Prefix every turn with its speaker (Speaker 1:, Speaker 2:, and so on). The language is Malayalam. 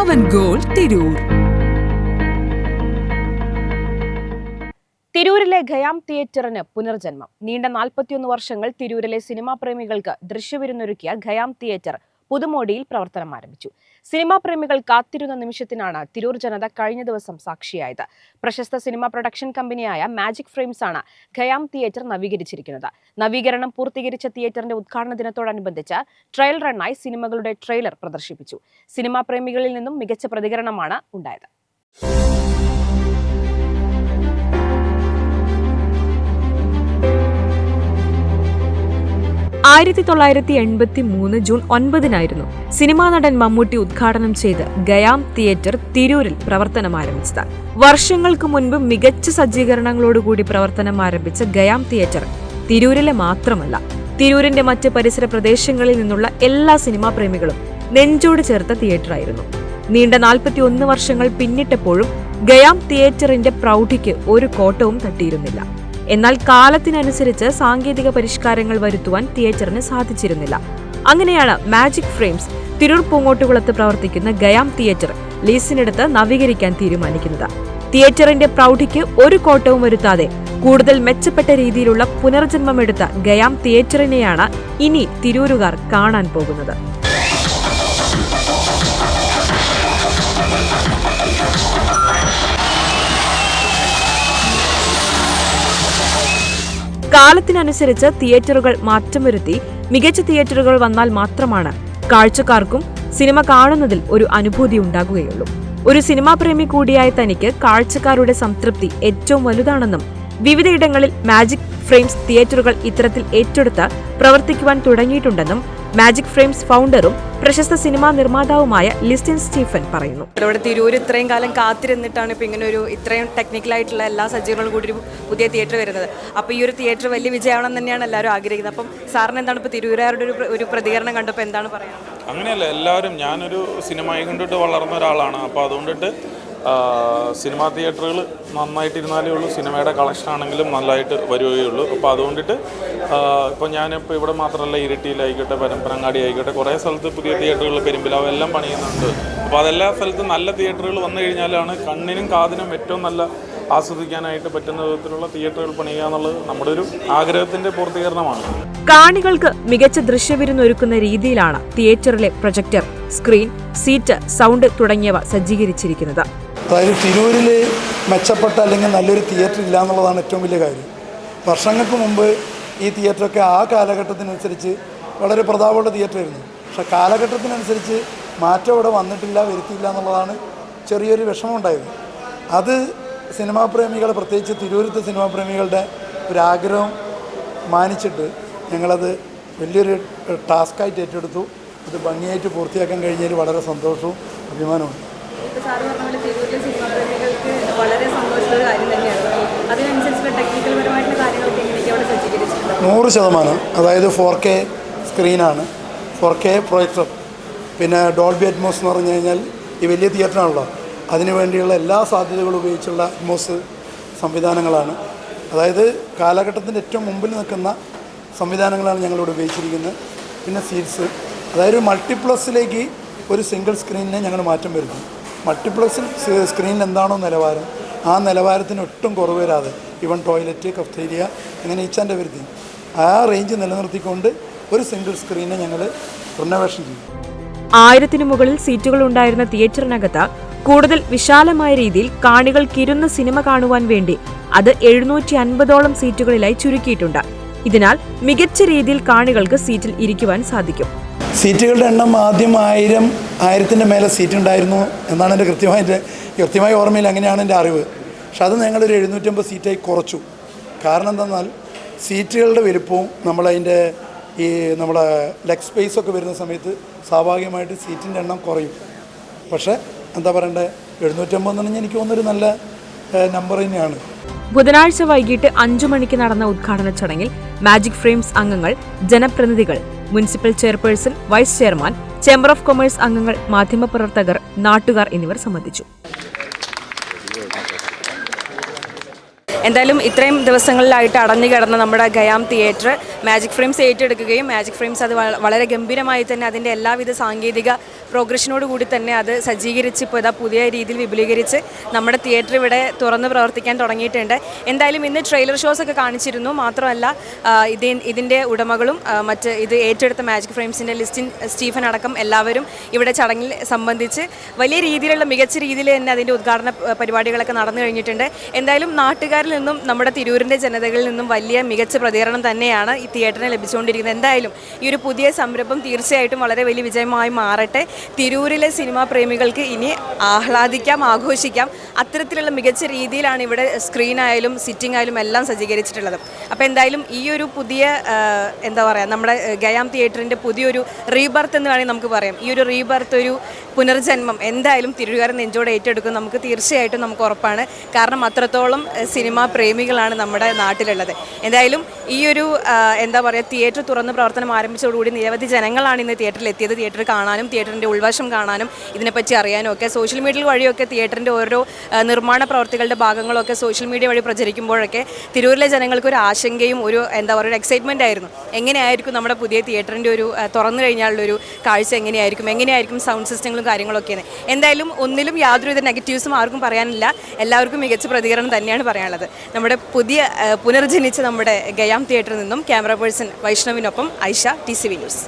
Speaker 1: പവൻ ഗോൾ തിരൂർ.
Speaker 2: തിരൂരിലെ ഖയാം തിയേറ്ററിന് പുനർജന്മം. നീണ്ട നാൽപ്പത്തിയൊന്ന് വർഷങ്ങൾ തിരൂരിലെ സിനിമാ പ്രേമികൾക്ക് ദൃശ്യവിരുന്നൊരുക്കിയ ഖയാം തിയേറ്റർ പുതുമോടിയിൽ പ്രവർത്തനം ആരംഭിച്ചു. സിനിമാ പ്രേമികൾ കാത്തിരുന്ന നിമിഷത്തിനാണ് തിരൂർ ജനത കഴിഞ്ഞ ദിവസം സാക്ഷിയായത്. പ്രശസ്ത സിനിമാ പ്രൊഡക്ഷൻ കമ്പനിയായ മാജിക് ഫ്രെയിംസ് ആണ് ഖയാം തിയേറ്റർ നവീകരിച്ചിരിക്കുന്നത്. നവീകരണം പൂർത്തീകരിച്ച തിയേറ്ററിന്റെ ഉദ്ഘാടന ദിനത്തോടനുബന്ധിച്ച് ട്രയൽ റണ്ണായി സിനിമകളുടെ ട്രെയിലർ പ്രദർശിപ്പിച്ചു. സിനിമാ പ്രേമികളിൽ നിന്നും മികച്ച പ്രതികരണമാണ് ഉണ്ടായത്. ആയിരത്തി തൊള്ളായിരത്തി എൺപത്തി മൂന്ന് ജൂൺ ഒൻപതിനായിരുന്നു സിനിമാ നടൻ മമ്മൂട്ടി ഉദ്ഘാടനം ചെയ്ത് ഗയാം തിയേറ്റർ തിരൂരിൽ പ്രവർത്തനം ആരംഭിച്ചത്. വർഷങ്ങൾക്ക് മുൻപ് മികച്ച സജ്ജീകരണങ്ങളോടുകൂടി പ്രവർത്തനം ആരംഭിച്ച ഗയാം തിയേറ്റർ തിരൂരിലെ മാത്രമല്ല തിരൂരിന്റെ മറ്റ് പരിസര പ്രദേശങ്ങളിൽ നിന്നുള്ള എല്ലാ സിനിമാ പ്രേമികളും നെഞ്ചോട് ചേർത്ത തിയേറ്ററായിരുന്നു. നീണ്ട നാൽപ്പത്തി ഒന്ന് വർഷങ്ങൾ പിന്നിട്ടപ്പോഴും ഗയാം തിയേറ്ററിന്റെ പ്രൗഢിക്ക് ഒരു കോട്ടവും തട്ടിയിരുന്നില്ല. എന്നാൽ കാലത്തിനനുസരിച്ച് സാങ്കേതിക പരിഷ്കാരങ്ങൾ വരുത്തുവാൻ തിയേറ്ററിന് സാധിച്ചിരുന്നില്ല. അങ്ങനെയാണ് മാജിക് ഫ്രെയിംസ് തിരൂർ പൂങ്ങോട്ടുകുളത്ത് പ്രവർത്തിക്കുന്ന ഗയാം തിയേറ്റർ ലീസിനെടുത്ത് നവീകരിക്കാൻ തീരുമാനിക്കുന്നത്. തിയേറ്ററിന്റെ പ്രൗഢിക്ക് ഒരു കോട്ടവും വരുത്താതെ കൂടുതൽ മെച്ചപ്പെട്ട രീതിയിലുള്ള പുനർജന്മമെടുത്ത ഗയാം തിയേറ്ററിനെയാണ് ഇനി തിരൂരുകാർ കാണാൻ പോകുന്നത്. കാലത്തിനനുസരിച്ച് തിയേറ്ററുകൾ മാറ്റം വരുത്തി മികച്ച തിയേറ്ററുകൾ വന്നാൽ മാത്രമാണ് കാഴ്ചക്കാർക്കും സിനിമ കാണുന്നതിൽ ഒരു അനുഭൂതി ഉണ്ടാകുകയുള്ളൂ. ഒരു സിനിമാ പ്രേമി കൂടിയായ തനിക്ക് കാഴ്ചക്കാരുടെ സംതൃപ്തി ഏറ്റവും വലുതാണെന്നും വിവിധയിടങ്ങളിൽ മാജിക് ഫ്രെയിംസ് തിയേറ്ററുകൾ ഇത്തരത്തിൽ ഏറ്റെടുത്ത് പ്രവർത്തിക്കുവാൻ തുടങ്ങിയിട്ടുണ്ടെന്നും മാജിക് ഫ്രെയിംസ് ഫൗണ്ടറും പ്രശസ്ത സിനിമാ നിർമ്മാതാവുമായ ലിസ്റ്റിൻ സ്റ്റീഫൻ പറയുന്നു.
Speaker 3: ഇവിടെ തിരൂർ ഇത്രയും കാലം കാത്തിരുന്നിട്ടാണ് ഇപ്പോൾ ഇങ്ങനെ ഒരു ഇത്രയും ടെക്നിക്കലായിട്ടുള്ള എല്ലാ സജ്ജീകരണങ്ങളും കൂടി ഒരു പുതിയ തിയേറ്റർ വരുന്നത്. അപ്പോൾ ഈ ഒരു തിയേറ്റർ വലിയ വിജയമാണെന്ന് തന്നെയാണ് എല്ലാവരും ആഗ്രഹിക്കുന്നത്. അപ്പം സാറിന് എന്താണ് ഇപ്പോൾ തിരൂരുകാരുടെ ഒരു ഒരു പ്രതികരണം കണ്ടപ്പോൾ എന്താണ് പറയുന്നത്
Speaker 4: അങ്ങനെയല്ല എല്ലാവരും ഞാനൊരു സിനിമയെ കണ്ടിട്ട് വളർന്ന ഒരാളാണ്. അപ്പോൾ അതുകൊണ്ടിട്ട് സിനിമാ തിയേറ്ററുകൾ നന്നായിട്ടിരുന്നാലേ ഉള്ളൂ. സിനിമയുടെ കളക്ഷൻ ആണെങ്കിലും നല്ലതായിട്ട് വരികയുള്ളൂ അപ്പോൾ അതുകൊണ്ടിട്ട് ഇപ്പോൾ ഞാനിപ്പോൾ ഇവിടെ മാത്രമല്ല ഇരിട്ടിയിലായിക്കോട്ടെ പരമ്പരങ്ങാടി ആയിക്കോട്ടെ കുറേ സ്ഥലത്ത് പുതിയ തിയേറ്ററുകൾ പെരുമ്പിലാവ് എല്ലാം പണിയുന്നുണ്ട്. അപ്പോൾ അതെല്ലാ സ്ഥലത്തും നല്ല തിയേറ്ററുകൾ വന്നു കഴിഞ്ഞാലാണ് കണ്ണിനും കാതിനും ഏറ്റവും നല്ല ആസ്വദിക്കാനായിട്ട് പറ്റുന്ന വിധത്തിലുള്ള തിയേറ്ററുകൾ പണിയുക എന്നുള്ളത് നമ്മുടെ ഒരു ആഗ്രഹത്തിന്റെ പൂർത്തീകരണമാണ്.
Speaker 2: കാണികൾക്ക് മികച്ച ദൃശ്യവിരുന്നൊരുക്കുന്ന രീതിയിലാണ് തിയേറ്ററിലെ പ്രൊജക്ടർ സ്ക്രീൻ സീറ്റ് സൗണ്ട് തുടങ്ങിയവ സജ്ജീകരിച്ചിരിക്കുന്നത്.
Speaker 5: അതായത് തിരൂരിൽ മെച്ചപ്പെട്ട അല്ലെങ്കിൽ നല്ലൊരു തിയേറ്റർ ഇല്ല എന്നുള്ളതാണ് ഏറ്റവും വലിയ കാര്യം. വർഷങ്ങൾക്ക് മുമ്പ് ഈ തിയേറ്ററൊക്കെ ആ കാലഘട്ടത്തിനനുസരിച്ച് വളരെ പ്രതാപമുള്ള തിയേറ്ററായിരുന്നു പക്ഷേ കാലഘട്ടത്തിനനുസരിച്ച് മാറ്റം ഇവിടെ വന്നിട്ടില്ല വരുത്തിയില്ല എന്നുള്ളതാണ് ചെറിയൊരു വിഷമം ഉണ്ടായത് അത് സിനിമാ പ്രേമികൾ പ്രത്യേകിച്ച് തിരൂരത്തെ സിനിമാ പ്രേമികളുടെ ഒരു ആഗ്രഹം മാനിച്ചിട്ട് ഞങ്ങളത് വലിയൊരു ടാസ്ക്കായിട്ട് ഏറ്റെടുത്തു. അത് ഭംഗിയായിട്ട് പൂർത്തിയാക്കാൻ കഴിഞ്ഞതിൽ വളരെ സന്തോഷവും അഭിമാനവും.
Speaker 3: ഇപ്പോൾ സാറ് പറഞ്ഞ പോലെ തിരൂരിലെ സിനിമാപ്രേമികൾക്ക് വളരെ സന്തോഷമുള്ള കാര്യം തന്നെയാണ്. അതിനനുസരിച്ചുള്ള ടെക്നിക്കൽ പരമായിട്ടുള്ള കാര്യങ്ങളൊക്കെ എങ്ങനെയൊക്കെ അവിടെ സജ്ജീകരിച്ചിട്ടുണ്ട്.
Speaker 5: നൂറ് ശതമാനം. അതായത് ഫോർ കെ സ്ക്രീനാണ് ഫോർ കെ പ്രൊജക്ടർ പിന്നെ ഡോൾബി അറ്റ്മോസ് എന്ന് പറഞ്ഞു കഴിഞ്ഞാൽ ഈ വലിയ തിയേറ്ററാണല്ലോ അതിനു വേണ്ടിയുള്ള എല്ലാ സാധ്യതകളും ഉപയോഗിച്ചുള്ള അറ്റ്മോസ് സംവിധാനങ്ങളാണ്. അതായത് കാലഘട്ടത്തിന്റെ ഏറ്റവും മുമ്പിൽ നിൽക്കുന്ന സംവിധാനങ്ങളാണ് ഞങ്ങളിവിടെ ഉപയോഗിച്ചിരിക്കുന്നത്. പിന്നെ സീറ്റ്സ് അതായത് മൾട്ടിപ്ലസിലേക്ക് ഒരു സിംഗിൾ സ്ക്രീനിനെ ഞങ്ങൾ മാറ്റം വരുന്നു മൾട്ടിപ്ലക്സിൽ സ്ക്രീനിൽ എന്താണോ നിലവാരം ആ നിലവാരത്തിന് ഒട്ടും കുറവ് വരാതെ ഇവൻ ടോയ്ലറ്റ് കഫ്തേരിയ അങ്ങനെ ഈച്ച് ആൻഡ് ആ റേഞ്ച് നിലനിർത്തിക്കൊണ്ട് ഒരു സിംഗിൾ സ്ക്രീനെ ഞങ്ങൾ റിനോവേഷൻ ചെയ്യും
Speaker 2: ആയിരത്തിനു മുകളിൽ സീറ്റുകൾ ഉണ്ടായിരുന്ന തിയേറ്ററിനകത്ത് കൂടുതൽ വിശാലമായ രീതിയിൽ കാണികൾക്കിരുന്ന് സിനിമ കാണുവാൻ വേണ്ടി അത് എഴുന്നൂറ്റി അൻപതോളം സീറ്റുകളിലായി ചുരുക്കിയിട്ടുണ്ട്. ഇതിനാൽ മികച്ച രീതിയിൽ കാണികൾക്ക് സീറ്റിൽ ഇരിക്കുവാൻ സാധിക്കും.
Speaker 5: സീറ്റുകളുടെ എണ്ണം ആദ്യം ആയിരം ആയിരത്തിന്റെ മേലെ സീറ്റ് ഉണ്ടായിരുന്നു എന്നാണ് എന്റെ കൃത്യമായിട്ട് കൃത്യമായ ഓർമ്മയിൽ അങ്ങനെയാണ് എന്റെ അറിവ്. പക്ഷെ അത് ഞങ്ങളൊരു എഴുന്നൂറ്റമ്പത് സീറ്റായി കുറച്ചു. കാരണം എന്തെന്നാൽ സീറ്റുകളുടെ വലുപ്പവും നമ്മളതിന്റെ ഈ നമ്മുടെ ലെഗ് സ്പേസ് ഒക്കെ വരുന്ന സമയത്ത് സ്വാഭാവികമായിട്ട് സീറ്റിന്റെ എണ്ണം കുറയും. പക്ഷേ എന്താ പറയണ്ടേ? എഴുന്നൂറ്റമ്പത് എന്ന് പറഞ്ഞാൽ എനിക്ക് തോന്നുന്നൊരു നല്ല നമ്പർ തന്നെയാണ്.
Speaker 2: ബുധനാഴ്ച വൈകിട്ട് അഞ്ചു മണിക്ക് നടന്ന ഉദ്ഘാടന ചടങ്ങിൽ മാജിക് ഫ്രെയിംസ് അംഗങ്ങൾ ജനപ്രതിനിധികൾ municipal chairperson vice chairman chamber of commerce അംഗങ്ങൾ മാധ്യമപ്രവർത്തകർ നാട്ടുകാർ എന്നിവർ സംബന്ധിച്ചു.
Speaker 3: എന്തായാലും ഇത്രയും ദിവസങ്ങളിലായിട്ട് അടഞ്ഞു കിടന്ന നമ്മുടെ ഗയാം തിയേറ്റർ മാജിക് ഫ്രെയിംസ് ഏറ്റെടുക്കുകയും മാജിക് ഫ്രെയിംസ് അത് വളരെ ഗംഭീരമായി തന്നെ അതിന്റെ എല്ലാവിധ സാങ്കേതിക പ്രോഗ്രഷനോട് കൂടി തന്നെ അത് സജ്ജീകരിച്ച് ഇപ്പോൾ ഇതാ പുതിയ രീതിയിൽ വിപുലീകരിച്ച് നമ്മുടെ തിയേറ്റർ ഇവിടെ തുറന്ന് പ്രവർത്തിക്കാൻ തുടങ്ങിയിട്ടുണ്ട്. എന്തായാലും ഇന്ന് ട്രെയിലർ ഷോസ് ഒക്കെ കാണിച്ചിരുന്നു. മാത്രമല്ല ഇതി ഇതിന്റെ ഉടമകളും മറ്റ് ഇത് ഏറ്റെടുത്ത മാജിക് ഫ്രെയിംസിന്റെ ലിസ്റ്റിൻ സ്റ്റീഫൻ അടക്കം എല്ലാവരും ഇവിടെ ചടങ്ങിൽ സംബന്ധിച്ച് വലിയ രീതിയിലുള്ള മികച്ച രീതിയിൽ തന്നെ അതിന്റെ ഉദ്ഘാടന പരിപാടികളൊക്കെ നടന്നു കഴിഞ്ഞിട്ടുണ്ട്. എന്തായാലും നാട്ടുകാരിൽ നിന്നും നമ്മുടെ തിരൂരിന്റെ ജനതകളിൽ നിന്നും വലിയ മികച്ച പ്രതികരണം തന്നെയാണ് ഈ തിയേറ്ററിന് ലഭിച്ചുകൊണ്ടിരിക്കുന്നത്. എന്തായാലും ഈ ഒരു പുതിയ സംരംഭം തീർച്ചയായിട്ടും വളരെ വലിയ വിജയമായി മാറട്ടെ. തിരൂരിലെ സിനിമാ പ്രേമികൾക്ക് ഇനി ആഹ്ലാദിക്കാം ആഘോഷിക്കാം. അത്തരത്തിലുള്ള മികച്ച രീതിയിലാണ് ഇവിടെ സ്ക്രീനായാലും സിറ്റിംഗ് ആയാലും എല്ലാം സജ്ജീകരിച്ചിട്ടുള്ളത്. അപ്പോൾ എന്തായാലും ഈ ഒരു പുതിയ എന്താ പറയുക നമ്മുടെ ഗയാം തിയേറ്ററിന്റെ പുതിയൊരു റീബർത്ത് എന്ന് വേണമെങ്കിൽ നമുക്ക് പറയാം. ഈ ഒരു റീബർത്ത് ഒരു പുനർജന്മം എന്തായാലും തിരുവുകാരൻ നെഞ്ചോടെ ഏറ്റെടുക്കും. നമുക്ക് തീർച്ചയായിട്ടും നമുക്ക് ഉറപ്പാണ്. കാരണം അത്രത്തോളം സിനിമാ പ്രേമികളാണ് നമ്മുടെ നാട്ടിലുള്ളത്. എന്തായാലും ഈ ഒരു എന്താ പറയുക തിയേറ്റർ തുറന്ന് പ്രവർത്തനം ആരംഭിച്ചതോടുകൂടി നിരവധി ജനങ്ങളാണ് ഇന്ന് തിയേറ്ററിൽ എത്തിയത് തിയേറ്റർ കാണാനും തിയേറ്ററിന്റെ ഉൾവശം കാണാനും ഇതിനെപ്പറ്റി അറിയാനും ഒക്കെ സോഷ്യൽ മീഡിയ വഴിയൊക്കെ തിയേറ്ററിന്റെ ഓരോ നിർമ്മാണ പ്രവർത്തികളുടെ ഭാഗങ്ങളൊക്കെ സോഷ്യൽ മീഡിയ വഴി പ്രചരിക്കുമ്പോഴൊക്കെ തിരൂരിലെ ജനങ്ങൾക്ക് ഒരു ആശങ്കയും ഒരു എന്താ പറയുക ഒരു എക്സൈറ്റ്മെന്റ് ആയിരുന്നു. എങ്ങനെയായിരിക്കും നമ്മുടെ പുതിയ തിയേറ്ററിന്റെ ഒരു തുറന്നു കഴിഞ്ഞാലുള്ള ഒരു കാഴ്ച എങ്ങനെയായിരിക്കും? എങ്ങനെയായിരിക്കും സൗണ്ട് സിസ്റ്റങ്ങളും കാര്യങ്ങളൊക്കെയാണ്. എന്തായാലും ഒന്നിലും യാതൊരുവിധ നെഗറ്റീവ്സും ആർക്കും പറയാനില്ല. എല്ലാവർക്കും മികച്ച പ്രതികരണം തന്നെയാണ് പറയാനുള്ളത്. നമ്മുടെ പുതിയ പുനർജനിച്ച നമ്മുടെ ഗയാം തിയേറ്ററിൽ നിന്നും ക്യാമറ പേഴ്സൺ വൈഷ്ണവിനൊപ്പം ഐഷ ടി ന്യൂസ്.